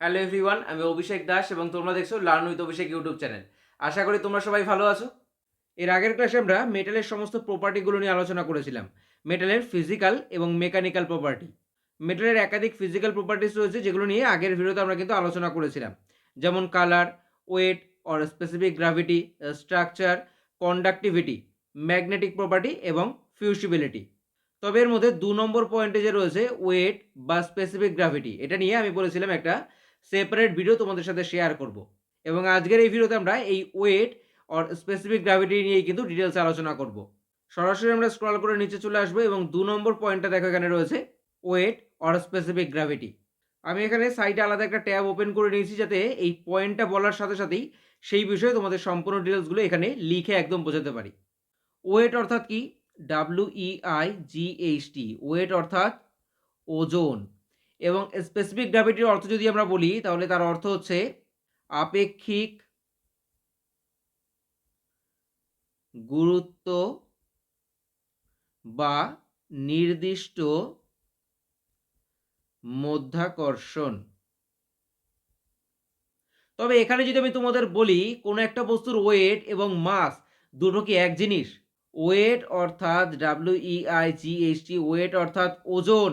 Hello everyone আমি অভিষেক দাস এবং তোমরা দেখছ learn with Abhishek YouTube channel. আশা করি তোমরা সবাই ভালো আছো। এর আগের ক্লাসে আমরা মেটালের সমস্ত প্রপার্টিগুলো নিয়ে আলোচনা করেছিলাম। মেটালের ফিজিক্যাল এবং মেকানিক্যাল প্রপার্টি মেটালের একাধিক ফিজিক্যাল প্রপার্টিস রয়েছে যেগুলো নিয়ে আগের ভিডিওতে আমরা কিন্তু আলোচনা করেছিলাম। যেমন colour weight or specific gravity structure conductivity magnetic property এবং ফিউসিবিলিটি তবে এর মধ্যে দু নম্বর পয়েন্টে যে রয়েছে ওয়েট বা স্পেসিফিক গ্রাভিটি এটা নিয়ে আমি বলেছিলাম একটা সেপারেট ভিডিও তোমাদের সাথে শেয়ার করব। এবং আজকের এই ভিডিওতে আমরা এই ওয়েট অর স্পেসিফিক গ্র্যাভিটি নিয়েই কিন্তু ডিটেলস আলোচনা করব। সরাসরি আমরা স্ক্রল করে নিচে চলে আসব এবং দু নম্বর পয়েন্টটা দেখো এখানে রয়েছে ওয়েট অর স্পেসিফিক গ্র্যাভিটি আমি এখানে সাইটে আলাদা একটা ট্যাব ওপেন করে নিয়েছি যাতে এই পয়েন্টটা বলার সাথে সাথেই সেই বিষয়ে তোমাদের সম্পূর্ণ ডিটেলসগুলো এখানে লিখে একদম বোঝাতে পারি। ওয়েট অর্থাৎ কি? W E I G weight অর্থাৎ ওজন। এবং স্পেসিফিক গ্র্যাভিটির অর্থ যদি আমরা বলি, তাহলে তার অর্থ হচ্ছে আপেক্ষিক গুরুত্ব বা নির্দিষ্ট মধ্যাকর্ষণ। তবে এখানে যদি আমি তোমাদের বলি, কোনো একটা বস্তুর ওয়েট এবং মাস দুটো কি এক জিনিস? ওয়েট অর্থাৎ W E I G H T weight অর্থাৎ ওজন।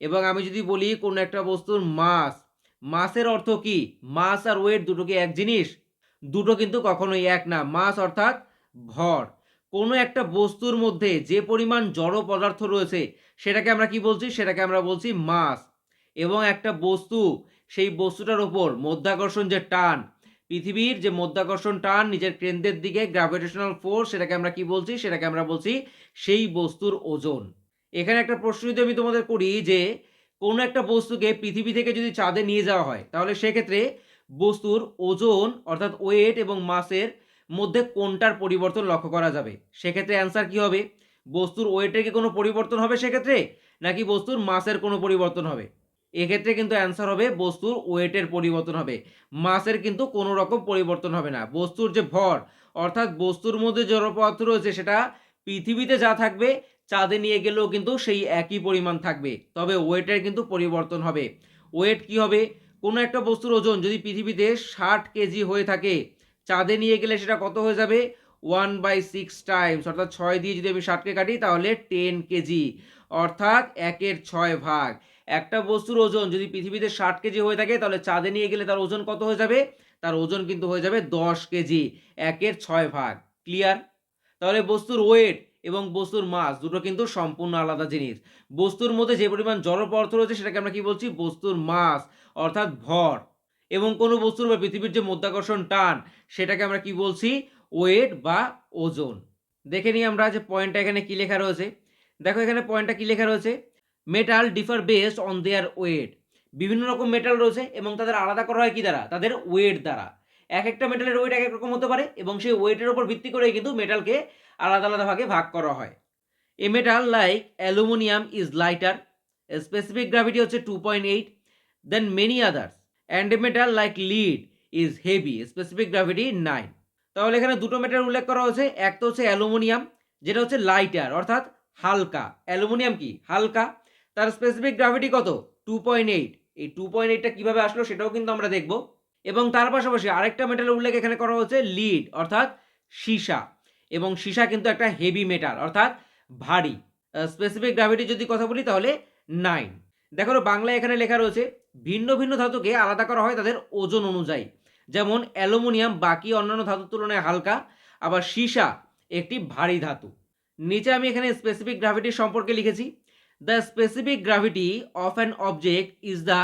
এবং আমি যদি বলি কোনো একটা বস্তুর মাস, মাসের অর্থ কি? মাস আর ওয়েট দুটো কি এক জিনিস? দুটো কিন্তু কখনোই এক না। মাস অর্থাৎ ভর। কোনো একটা বস্তুর মধ্যে যে পরিমাণ জড় পদার্থ রয়েছে, সেটাকে আমরা কি বলছি? সেটাকে আমরা বলছি মাস। এবং একটা বস্তু, সেই বস্তুটার ওপর মধ্যাকর্ষণ যে টান, পৃথিবীর যে মধ্যাকর্ষণ টান, নিজের কেন্দ্রের দিকে গ্র্যাভিটেশনাল ফোর্স সেটাকে আমরা কি বলছি? সেটাকে আমরা বলছি সেই বস্তুর ওজন। এখানে একটা প্রশ্ন যদি আমি তোমাদের করি যে, কোনো একটা বস্তুকে পৃথিবী থেকে যদি চাঁদে নিয়ে যাওয়া হয়, তাহলে সেক্ষেত্রে বস্তুর ওজন, অর্থাৎ ওয়েট এবং মাসের মধ্যে কোনটার পরিবর্তন লক্ষ্য করা যাবে? সেক্ষেত্রে অ্যান্সার কি হবে? বস্তুর ওয়েটের কি কোনো পরিবর্তন হবে সেক্ষেত্রে, নাকি বস্তুর মাসের কোনো পরিবর্তন হবে? এক্ষেত্রে কিন্তু অ্যান্সার হবে, বস্তুর ওয়েটের পরিবর্তন হবে। মাসের কিন্তু কোনো রকম পরিবর্তন হবে না। বস্তুর যে ভর, অর্থাৎ বস্তুর মধ্যে জড় রয়েছে, সেটা পৃথিবীতে যা থাকবে চাঁদে নিয়ে গেলেও কিন্তু সেই একই পরিমাণ থাকবে। তবে ওয়েটের কিন্তু পরিবর্তন হবে। ওয়েট কি হবে? কোনো একটা বস্তুর ওজন যদি পৃথিবীতে ষাট কেজি হয়ে থাকে, চাঁদে নিয়ে গেলে সেটা কত হয়ে যাবে? ওয়ান বাই সিক্স টাইমস, অর্থাৎ ছয় দিয়ে যদি আমি ষাটকে কাটি, তাহলে টেন কেজি, অর্থাৎ একের ছয় ভাগ। একটা বস্তুর ওজন যদি পৃথিবীতে ষাট কেজি হয়ে থাকে, তাহলে চাঁদে নিয়ে গেলে তার ওজন কত হয়ে যাবে? তার ওজন কিন্তু হয়ে যাবে দশ কেজি, একের ছয় ভাগ। ক্লিয়ার? তাহলে বস্তুর ওয়েট এবং বস্তুর মাস দুটো কিন্তু সম্পূর্ণ আলাদা জিনিস। বস্তুর মধ্যে যে পরিমাণ জড় পদার্থ রয়েছে, সেটাকে আমরা কি বলছি? বস্তুর মাস অর্থাৎ ভর। এবং কোনো বস্তুর বা পৃথিবীর যে মধ্যাকর্ষণ টান, সেটাকে আমরা কি বলছি? ওয়েট বা ওজন। দেখে নিই আমরা যে পয়েন্টটা এখানে কি লেখা রয়েছে। দেখো এখানে পয়েন্টটা কি লেখা রয়েছে? Metal differ based on their weight বিভিন্ন রকম মেটাল রয়েছে এবং তাদের আলাদা করা হয় কি দ্বারা? তাদের ওয়েট দ্বারা। এক একটা মেটালের ওয়েট এক এক রকম হতে পারে এবং সেই ওয়েটের উপর ভিত্তি করে কিন্তু মেটালকে আলাদা আলাদা ভাগে ভাগ করা হয়। A metal like aluminium is lighter specific gravity হচ্ছে two point eight then many others and a metal like lead is heavy specific gravity nine তাহলে এখানে দুটো মেটাল উল্লেখ করা হয়েছে, এক তো হচ্ছে অ্যালুমিনিয়াম যেটা হচ্ছে লাইটার অর্থাৎ হালকা। অ্যালুমিনিয়াম কি? হালকা। তার স্পেসিফিক গ্রাভিটি কত? টু পয়েন্ট এইট এই টু পয়েন্ট এইটটা কীভাবে আসলো সেটাও কিন্তু আমরা দেখব। এবং তার পাশাপাশি আরেকটা মেটালের উল্লেখ এখানে করা হচ্ছে লিড অর্থাৎ সীসা। এবং সীসা কিন্তু একটা হেভি মেটাল অর্থাৎ ভারী। স্পেসিফিক গ্রাভিটি যদি কথা বলি তাহলে নাইন দেখো বাংলায় এখানে লেখা রয়েছে, ভিন্ন ভিন্ন ধাতুকে আলাদা করা হয় তাদের ওজন অনুযায়ী। যেমন, অ্যালুমিনিয়াম বাকি অন্যান্য ধাতুর তুলনায় হালকা, আবার সীসা একটি ভারী ধাতু। নিচে আমি এখানে স্পেসিফিক গ্রাভিটি সম্পর্কে লিখেছি। The specific gravity of an object is the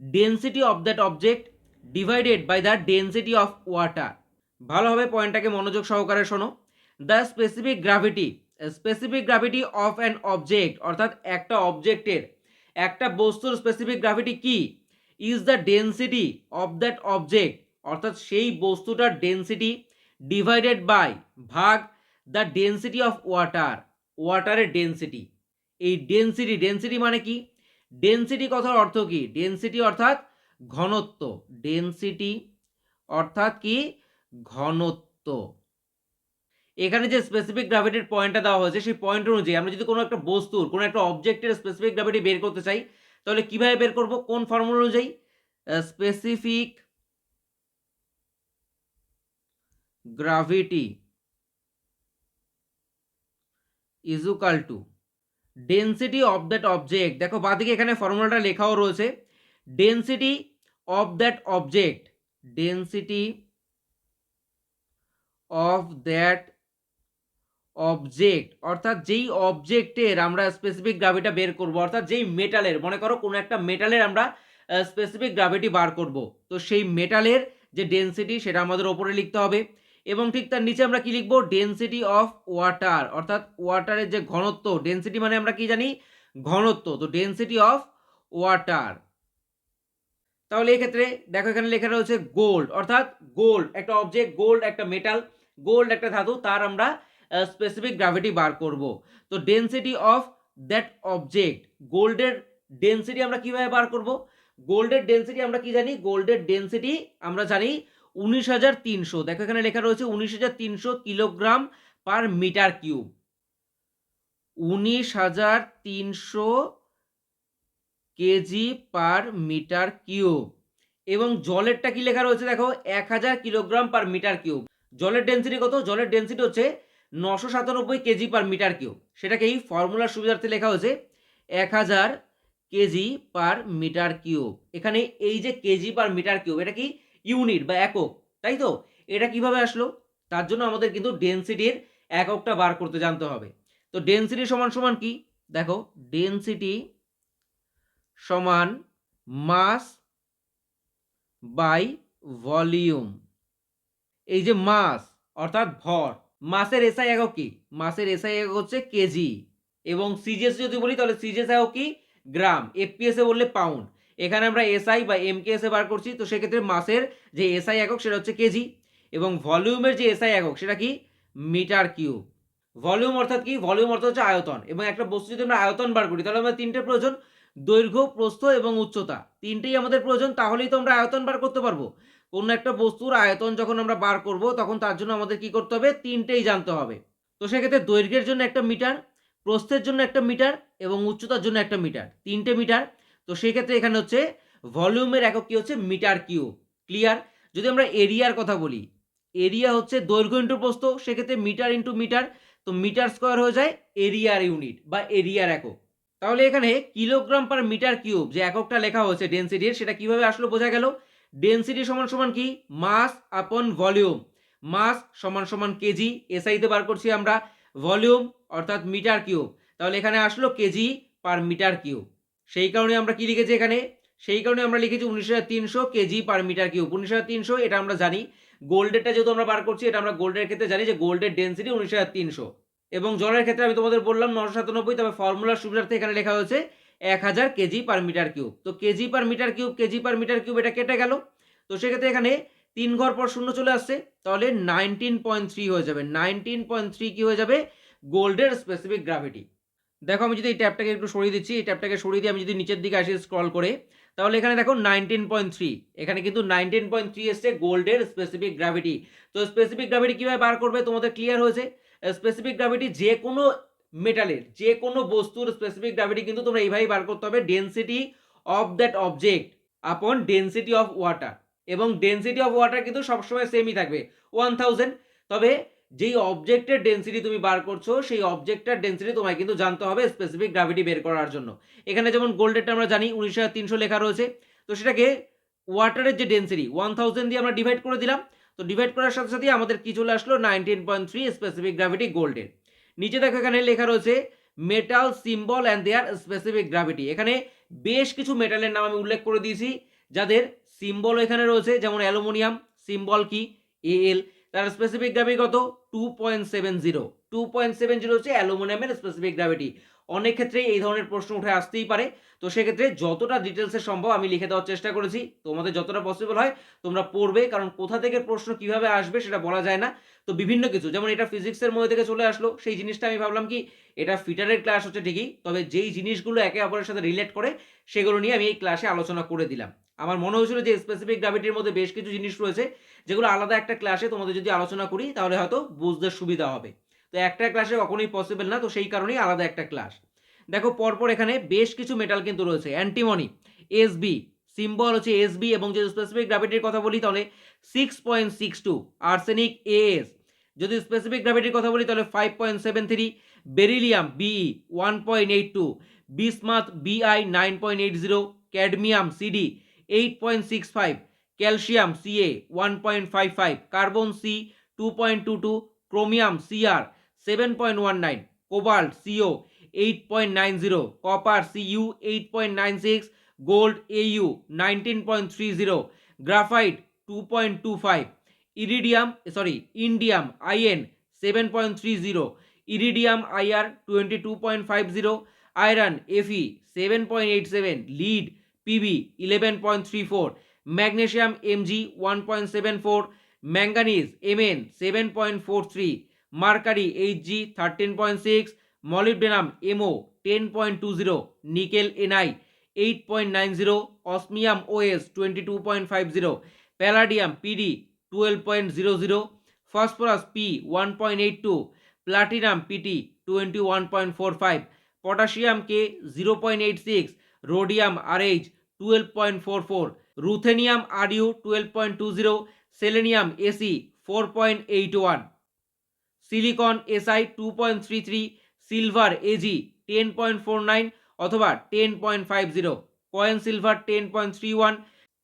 density of that object divided by the density of water ভালোভাবে পয়েন্টটাকে মনোযোগ সহকারে শোনো। The specific gravity specific gravity of an object অর্থাৎ একটা অবজেক্টের একটা বস্তুর স্পেসিফিক গ্রাভিটি কি? Is the density of that object অর্থাৎ সেই বস্তুটার ডেন্সিটি ডিভাইডেড বাই ভাগ দ্য ডেন্সিটি অফ ওয়াটার ওয়াটারের ডেন্সিটি এই ডেন্সিটি ডেন্সিটি মানে কি? ডেন্সিটি কথার অর্থ কি? ডেন্সিটি অর্থাৎ ঘনত্ব ডেন্সিটি অর্থাৎ কি? ঘনত্ব। এখানে যে স্পেসিফিক গ্র্যাভিটির পয়েন্টটা দেওয়া হয়েছে, সেই পয়েন্ট অনুযায়ী আমরা যদি কোনো একটা বস্তুর, কোনো একটা অবজেক্টের স্পেসিফিক গ্র্যাভিটি বের করতে চাই, তাহলে কীভাবে বের করব? কোন ফর্মুলা অনুযায়ী? Specific gravity is equal to density of that object দেখো বাদিকে এখানে ফর্মুলাটা লেখাও রয়েছে। Density of that object density of that object অর্থাৎ যেই অবজেক্টের আমরা স্পেসিফিক গ্রাভিটা বের করব, অর্থাৎ যেই মেটালের মনে করো কোনো একটা মেটালের আমরা স্পেসিফিক গ্রাভিটি বার করব। তো সেই মেটালের যে ডেন্সিটি সেটা আমাদের ওপরে লিখতে হবে। এবং ঠিক তার নিচে আমরা কি লিখব? ডেন্সিটি অফ ওয়াটার অর্থাৎ ওয়াটারের যে ঘনত্ব ডেন্সিটি মানে আমরা কি জানি? ঘনত্ব। তো ডেন্সিটি অফ ওয়াটার তাহলে এক্ষেত্রে দেখো এখানে লেখা রয়েছে গোল্ড অর্থাৎ গোল্ড একটা অবজেক্ট গোল্ড একটা মেটাল গোল্ড একটা ধাতু, তার আমরা স্পেসিফিক গ্রাভিটি বার করব। তো ডেন্সিটি অফ দ্যাট অবজেক্ট গোল্ডের ডেন্সিটি আমরা কীভাবে বার করব? গোল্ডের ডেন্সিটি আমরা কি জানি? গোল্ডের ডেন্সিটি আমরা জানি উনিশ হাজার তিনশো। দেখো এখানে লেখা রয়েছে উনিশ হাজার তিনশো কিলোগ্রাম পার মিটার কিউব উনিশ হাজার তিনশো কেজি পার মিটার কিউব এবং জলেরটা কি লেখা রয়েছে দেখো? এক হাজার কিলোগ্রাম পার মিটার কিউব জলের ডেন্সিটি কত? জলের ডেন্সিটি হচ্ছে নশো সাতানব্বই কেজি পার মিটার কিউব সেটাকে এই ফর্মুলার সুবিধার্থে লেখা হয়েছে এক হাজার কেজি পার মিটার কিউব এখানে এই যে কেজি পার মিটার কিউব এটা কি ইউনিট বা একক? তাই তো? এটা কীভাবে আসলো? তার জন্য আমাদের কিন্তু ডেন্সিটির এককটা বার করতে জানতে হবে। তো ডেন্সিটি সমান সমান কি? দেখো ডেন্সিটি সমান মাস বাই ভলিউম। এই যে মাস, অর্থাৎ ভর, মাসের এসআই একক কি? মাসের এসআই একক হচ্ছে কেজি এবং সিজিএস যদি বলি তাহলে সিজিএস একক কি? গ্রাম এফপিএস বললে পাউন্ড এখানে আমরা এসআই বা এমকেএস এ বার করছি, তো সেক্ষেত্রে মাসের যে এসআই একক সেটা হচ্ছে কেজি এবং ভলিউমের যে এসআই একক সেটা কি? Metre cube. ভলিউম অর্থাৎ কি? ভলিউম অর্থ হচ্ছে আয়তন এবং একটা বস্তু যদি আমরা আয়তন বার করি, তাহলে আমাদের তিনটে প্রয়োজন। দৈর্ঘ্য, প্রস্থ এবং উচ্চতা। তিনটেই আমাদের প্রয়োজন, তাহলেই তো আমরা আয়তন বার করতে পারব। কোনো একটা বস্তুর আয়তন যখন আমরা বার করব, তখন তার জন্য আমাদের কি করতে হবে? তিনটেই জানতে হবে। তো সেক্ষেত্রে দৈর্ঘ্যের জন্য একটা মিটার, প্রস্থের জন্য একটা মিটার এবং উচ্চতার জন্য একটা মিটার। তিনটে মিটার। তো সেক্ষেত্রে এখানে হচ্ছে ভলিউমের একক কি হচ্ছে? Metre cube. ক্লিয়ার? যদি আমরা এরিয়ার কথা বলি, এরিয়া হচ্ছে দৈর্ঘ্য ইন্টু প্রস্থ, সেক্ষেত্রে মিটার ইন্টু মিটার। তো মিটার স্কোয়ার হয়ে যায় এরিয়ার ইউনিট বা এরিয়ার একক। তাহলে এখানে কিলোগ্রাম পার মিটার কিউব যে এককটা লেখা হয়েছে ডেন্সিটির সেটা কীভাবে আসলো বোঝা গেল? ডেন্সিটি সমান সমান কি? মাস আপন ভলিউম মাস সমান সমান কেজি এসআইতে বার করছি আমরা। ভলিউম অর্থাৎ মিটার কিউব। তাহলে এখানে আসলো কেজি পার মিটার কিউব। সেই কারণে আমরা কি লিখেছি এখানে? সেই কারণে আমরা লিখেছি উনিশ হাজার তিনশো কেজি পার মিটার কিউব। উনিশ হাজার তিনশো, এটা আমরা জানি। গোল্ডেরটা যেহেতু আমরা বার করছি, এটা আমরা গোল্ডের ক্ষেত্রে জানি যে গোল্ডের ডেন্সিটি উনিশ হাজার তিনশো। এবং জলের ক্ষেত্রে আমি তোমাদের বললাম নশো সাতানব্বই, তবে ফর্মুলার সুবিধার্থে এখানে লেখা হয়েছে এক হাজার কেজি পার মিটার কিউব তো kg per metre cube kg per metre cube এটা কেটে গেল। তো সেক্ষেত্রে এখানে তিন ঘর পর শূন্য চলে আসছে। তাহলে নাইনটিন পয়েন্ট থ্রি হয়ে যাবে। নাইনটিন পয়েন্ট থ্রি কী হয়ে যাবে? গোল্ডের স্পেসিফিক গ্রাভিটি দেখো, আমি যদি এই ট্যাপটাকে একটু সরিয়ে দিচ্ছি, এই ট্যাপটাকে সরিয়ে দিয়ে আমি যদি নিচের দিকে আসি স্ক্রল করে, তাহলে এখানে দেখো নাইনটিন পয়েন্ট থ্রি এখানে কিন্তু নাইনটিন পয়েন্ট থ্রি এসছে গোল্ডের স্পেসিফিক গ্রাভিটি তো স্পেসিফিক গ্রাভিটি কীভাবে বার করবে? তোমাদের ক্লিয়ার হয়েছে। স্পেসিফিক গ্রাভিটি যে কোনো মেটালের যে কোনো বস্তুর স্পেসিফিক গ্রাভিটি কিন্তু তোমরা এইভাবেই বার করতে হবে density of that object upon density of water এবং ডেন্সিটি অফ ওয়াটার কিন্তু সবসময় সেমই থাকবে ওয়ান থাউজেন্ড তবে যেই অবজেক্টের ডেন্সিটি তুমি বার করছ, সেই অবজেক্টের ডেন্সিটি তোমায় কিন্তু জানতে হবে স্পেসিফিক গ্রাভিটি বের করার জন্য। এখানে যেমন গোল্ডেরটা আমরা জানি, উনিশ হাজার তিনশো লেখা রয়েছে। তো সেটাকে ওয়াটারের যে ডেন্সিটি ওয়ান থাউজেন্ড দিয়ে আমরা ডিভাইড করে দিলাম। তো ডিভাইড করার সাথে সাথে আমাদের কি চলে আসলো? Nineteen point three specific gravity গোল্ডের নিচে দেখো এখানে লেখা রয়েছে metal symbol and their specific gravity এখানে বেশ কিছু মেটালের নাম আমি উল্লেখ করে দিয়েছি, যাদের সিম্বল এখানে রয়েছে, যেমন অ্যালুমিনিয়াম সিম্বল কি? এএল তার স্পেসিফিক গ্রাভিটি কত? Two point seven zero two point seven zero হচ্ছে অ্যালুমিনিয়ামের স্পেসিফিক গ্রাভিটি অনেক ক্ষেত্রেই এই ধরনের প্রশ্ন উঠে আসতেই পারে। তো সেক্ষেত্রে যতটা ডিটেলসে সম্ভব আমি লিখে দেওয়ার চেষ্টা করেছি। তোমাদের যতটা পসিবল হয়, তোমরা পড়বে। কারণ কোথা থেকে প্রশ্ন কীভাবে আসবে সেটা বলা যায় না। তো বিভিন্ন কিছু, যেমন এটা ফিজিক্সের মধ্যে থেকে চলে আসলো। সেই জিনিসটা আমি ভাবলাম কি, এটা ফিটারের ক্লাস হচ্ছে ঠিকই। তবে যেই জিনিসগুলো একে অপরের সাথে রিলেট করে, সেগুলো নিয়ে আমি এই ক্লাসে আলোচনা করে দিলাম। আমার মনে হয়েছিল যে স্পেসিফিক গ্রাভিটির মধ্যে বেশ কিছু জিনিস রয়েছে, যেগুলো আলাদা একটা ক্লাসে তোমাদের যদি আলোচনা করি, তাহলে হয়তো বুঝতে সুবিধা হবে। তো একটা ক্লাসে কখনোই পসিবল না, তো সেই কারণেই আলাদা একটা ক্লাস দেখো, পরপর এখানে বেশ কিছু মেটাল কিন্তু রয়েছে। অ্যান্টিমনি এসবি সিম্বল হচ্ছে এসবি এবং যদি স্পেসিফিক গ্র্যাভিটির কথা বলি, তাহলে six point six two arsenic As যদি স্পেসিফিক গ্র্যাভিটির কথা বলি, তাহলে five point seven three beryllium B one point eight two bismuth Bi nine point eight zero cadmium Cd eight point six five calcium Ca one point five five carbon C two point two two chromium Cr seven point one nine cobalt Co eight point nine zero copper Cu eight point nine six gold Au nineteen point three zero graphite two point two five iridium sorry indium In seven point three zero iridium Ir twenty two point five zero iron Fe seven point eight seven lead Pb eleven point three four magnesium Mg one point seven four manganese Mn seven point four three mercury H G thirteen point six molybdenum Mo ten point two zero nickel Ni eight point nine zero osmium Os twenty two point five zero palladium Pd twelve point zero zero phosphorus P one point eight two platinum Pt twenty one point four five potassium K zero point eight six rhodium Rh twelve point four four ruthenium Ru twelve point two zero selenium Se four point eight one silicon Si two point three three silver Ag ten point four nine অথবা ten point five zero coin silver ten point three one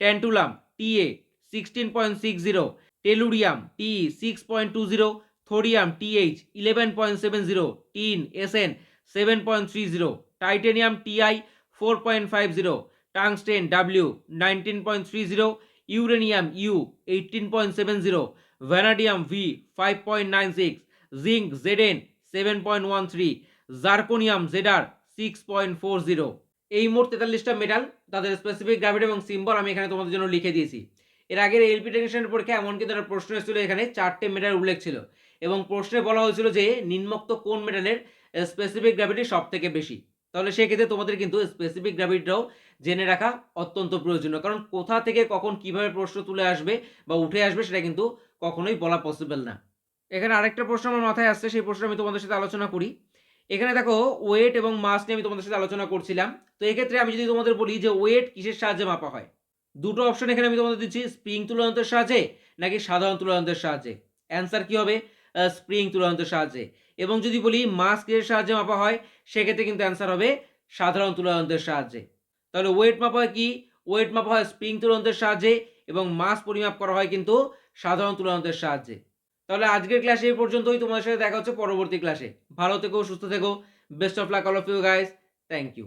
tantalum Ta sixteen point six zero tellurium Te six point two zero thorium Th eleven point seven zero tin Sn seven point three zero titanium Ti four point five zero tungsten W nineteen point three zero uranium U eighteen point seven zero vanadium V five point nine six zinc Zn seven point one three zirconium Zr six point four zero এই মোট তেতাল্লিশটা metal তাদের specific gravity এবং symbol আমি এখানে তোমাদের জন্য লিখে দিয়েছি। এর আগের এলপি টেকনিশিয়ানের পরীক্ষা এমনকি তারা প্রশ্ন এসেছিল? এখানে চারটে মেটাল উল্লেখ ছিল এবং প্রশ্নে বলা হয়েছিল যে, নিম্নোক্ত কোন মেটালের স্পেসিফিক গ্র্যাভিটি সব থেকে বেশি? তাহলে সেক্ষেত্রে তোমাদের কিন্তু স্পেসিফিক গ্র্যাভিটিটাও জেনে রাখা অত্যন্ত প্রয়োজনীয়। কারণ কোথা থেকে কখন কীভাবে প্রশ্ন তুলে আসবে বা উঠে আসবে সেটা কিন্তু কখনোই বলা পসিবল না। এখানে আরেকটা প্রশ্ন আমার মাথায় আসছে, সেই প্রশ্ন আমি তোমাদের সাথে আলোচনা করি। এখানে দেখো ওয়েট এবং মাস নিয়ে আমি তোমাদের সাথে আলোচনা করছিলাম। তো এক্ষেত্রে আমি যদি তোমাদের বলি যে ওয়েট কিসের সাহায্যে মাপা হয়? দুটো অপশন এখানে আমি তোমাদের দিচ্ছি স্প্রিং তুলনান্তের সাহায্যে নাকি সাধারণ তুলনান্তের সাহায্যে? অ্যান্সার কি হবে? স্প্রিং তুলনান্তের সাহায্যে। এবং যদি বলি মাস কিসের সাহায্যে মাপা হয়, সেক্ষেত্রে কিন্তু অ্যান্সার হবে সাধারণ তুলনান্তের সাহায্যে। তাহলে ওয়েট মাপা হয় কি? ওয়েট মাপা হয় স্প্রিং তুলন্তের সাহায্যে এবং মাস পরিমাপ করা হয় কিন্তু সাধারণ তুলন্তের সাহায্যে। তাহলে আজকের ক্লাসে এই পর্যন্তই, তোমাদের সাথে দেখা হচ্ছে পরবর্তী ক্লাসে ভালো থেকো, সুস্থ থেকো best of luck all of you guys thank you